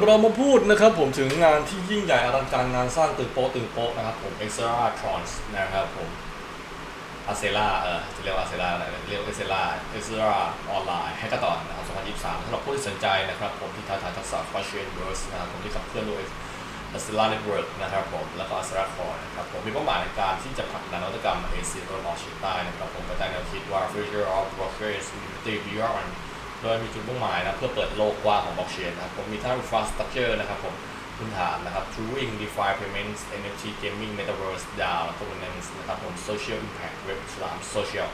เรามาพูดนะครับผมถึงงานที่ยิ่งใหญ่อลังการงานสร้างตึกโป๊ะตึกโป๊ะนะครับผม Extra Trons นะครับผมอาเซล่าเออจะเรียกว่าอาเซล่าอะไรเรียกว่าเอเซล่าเอเซล่าออนไลน์ให้กระตอนนะครับ2023สำหรับผู้ที่สนใจนะครับผมที่ท้าทายทักษะ Fashion Verse นะครับผมที่ขับเคลื่อนด้วย a s t e l a Network นะครับผมแล้วก็ a s t e l a Core นะครับผมมีเป้าหมายในการที่จะผลักดันนวัตกรรมเอเชียตะวันออกเฉียงใต้นะครับผมภายใต้แนวคิดว่า Future of Blockchain Unity Beyond โดยมีจุดมุ่งหมายนะเพื่อเปิดโลกกว้างของบล็อกเชนนะครับผมมีทั้ง infrastructure นะครับผมพื้นฐานนะครับ Turing DeFi Payments NFT Gaming Metaverse DAO Governance นะครับผม Social Impact Web 3 Social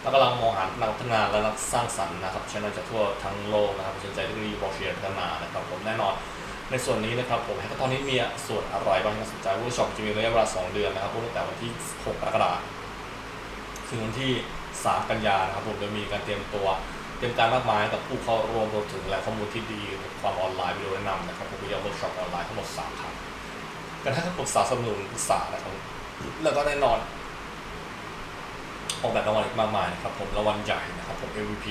แล้วกำลังมองหานักพัฒนาและนักสร้างสรรค์นะครับชนจากทั่วทั้งโลกนะครับสนใจเทคโนโลยีบล็อกเชนพัฒนานะครับผมแน่นอนในส่วนนี้นะครับผมให้ตอนนี้มีส่วนอะไรบ้างที่น่าสนใจเวิร์กช็อปจะมีระยะเวลา 2 เดือนนะครับตั้งแต่วันที่ 6 กรกฎาคมถึงวันที่ 3 กันยานนะครับผมจะมีการเตรียมตัว เตรียมการมากมายกับผู้เข้าร่วมรวมถึงแหล่งข้อมูลที่ดีความออนไลน์วิดีโอแนะนำนะครับผมวิดีเวิร์กช็อปออนไลน์ทั้งหมด3ครั้งการให้คำปรึกษาสนับสนุนปรึกษานะครับแล้วก็แน่นอนออกแบบรางวัลอีกมากมายนะครับผมรางวัลใหญ่นะครับผม MVP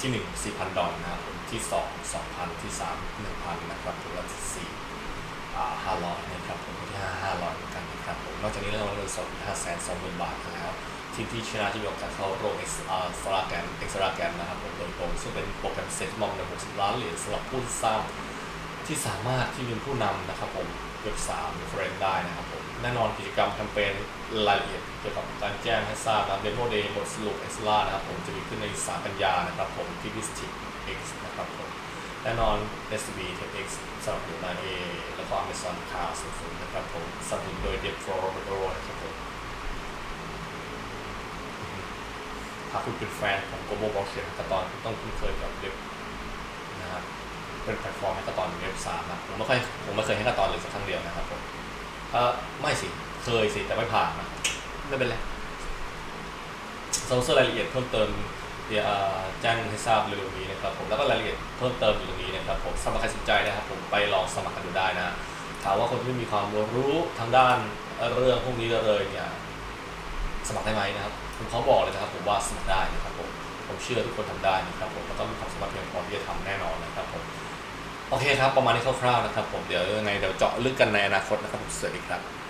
ที่ 1 4,000 ดอลลาร์นะครับผมที่ 2 2,000 ที่ 3 1,000 นะครับผมและที่4อ่า500 นะครับผมที่ 5 500เหมือนกันนะครับผมนอกจากนี้รางวัลเงินสด5แสน20,000 บาทแล้ว ทีมที่ชนะจะมีโอกาสเข้าโร่วม X อ่าสลาแกน X สลาแกนนะครับผมโดยตรงซึ่งเป็นโปรแกรมเซ็ตมอมใน60 ล้านเหรียญสำหรับผู้สร้างที่สามารถที่เป็นผู้นำนะครับผมเว็บ3 reference ได้นะครับผมแน่นอนกิจกรรมแคมเปญรายละเอียดเกี่ยวกับการแจ้งให้ทราบนะเดโมเดย์บทสรุปเอ็กซ์ล่านะครับผมจะมีขึ้นใน 3 กันยานะครับผมที่ District X นะครับผมแน่นอน SB t e X สำหรับอยู่ในเอแล้วก็ Amazon Car 00นะครับผมสนับสนุนโดย Debt for Roberto นะครับผม หากคุณเป็นแฟนของ Global Blockchain ตอนคุณต้องคุ้นเคยกับเว็บนะครับเป็นแพลตฟอร์มให้กระตอนเว็บสามนะผมไม่เคยผมไม่เคยให้กระตอนเลยสักครั้งเดียวนะครับผมเออไม่สิ เคยสิ แต่ไม่ผ่านนะไม่เป็นไรสำหรับรายละเอียดเพิ่มเติมเดี๋ยวแจ้งให้ทราบเร็วๆนี้นะครับผมแล้วก็รายละเอียดเพิ่มเติมอยู่ตรงนี้นะครับผมสำหรับใครสนใจนะครับผมไปลองสมัครกันดูได้นะถามว่าคนที่ไม่มีความรู้ทางด้านเรื่องพวกนี้เลยเนี่ย สมัครได้ไหมนะครับผมเขาบอกเลยนะครับผมว่าสมัครได้นะครับผมผมเชื่อทุกคนทำได้นะครับผมแล้วก็มีความสามารถเพียงพอที่จะทำแน่นอนนะครับผมโอเคครับประมาณนี้คร่าวๆนะครับผมเดี๋ยวยังไงเดี๋ยวเจาะลึกกันในอนาคตนะครับผมสวัสดีครับ